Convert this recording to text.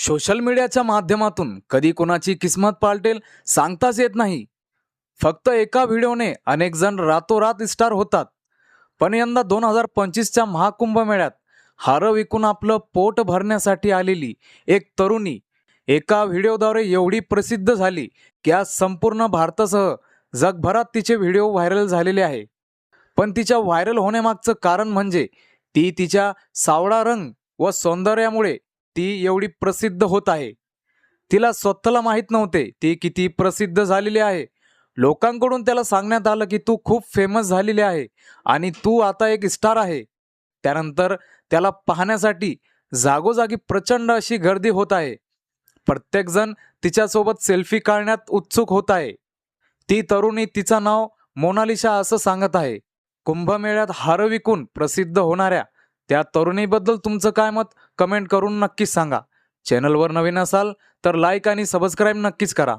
Social मीडियाच्या माध्यमातून कधी कोणाची किस्मत पालटेल सांगताच येत नाही. फक्त एका व्हिडिओने अनेक जण रातोरात स्टार होतात. पण यंदा दोन हजार पंचवीसच्या महाकुंभ मेळ्यात हारं विकून आपलं पोट भरण्यासाठी आलेली एक तरुणी एका व्हिडिओद्वारे एवढी प्रसिद्ध झाली की आज संपूर्ण भारतासह जगभरात तिचे व्हिडिओ व्हायरल झालेले आहे. पण तिच्या व्हायरल होण्यामागचं कारण म्हणजे ती तिच्या सावळा रंग व सौंदर्यामुळे ती एवढी प्रसिद्ध होत आहे. तिला स्वतःला माहीत नव्हते. ती किती प्रसिद्ध झालेली आहे. लोकांकडून त्याला सांगण्यात आलं की तू खूप फेमस झालेली आहे आणि तू आता एक स्टार आहे. त्यानंतर त्याला पाहण्यासाठी जागोजागी प्रचंड अशी गर्दी होत आहे. प्रत्येकजण तिच्यासोबत सेल्फी काढण्यात उत्सुक होत आहे. ती तरुणी तिचं नाव मोनालिशा असं सांगत आहे. कुंभमेळ्यात हार विकून प्रसिद्ध होणाऱ्या त्या तरुणीबद्दल तुमचं काय मत? कमेंट करून नक्कीच सांगा. चॅनलवर नवीन असाल तर लाईक आणि सबस्क्राईब नक्कीच करा.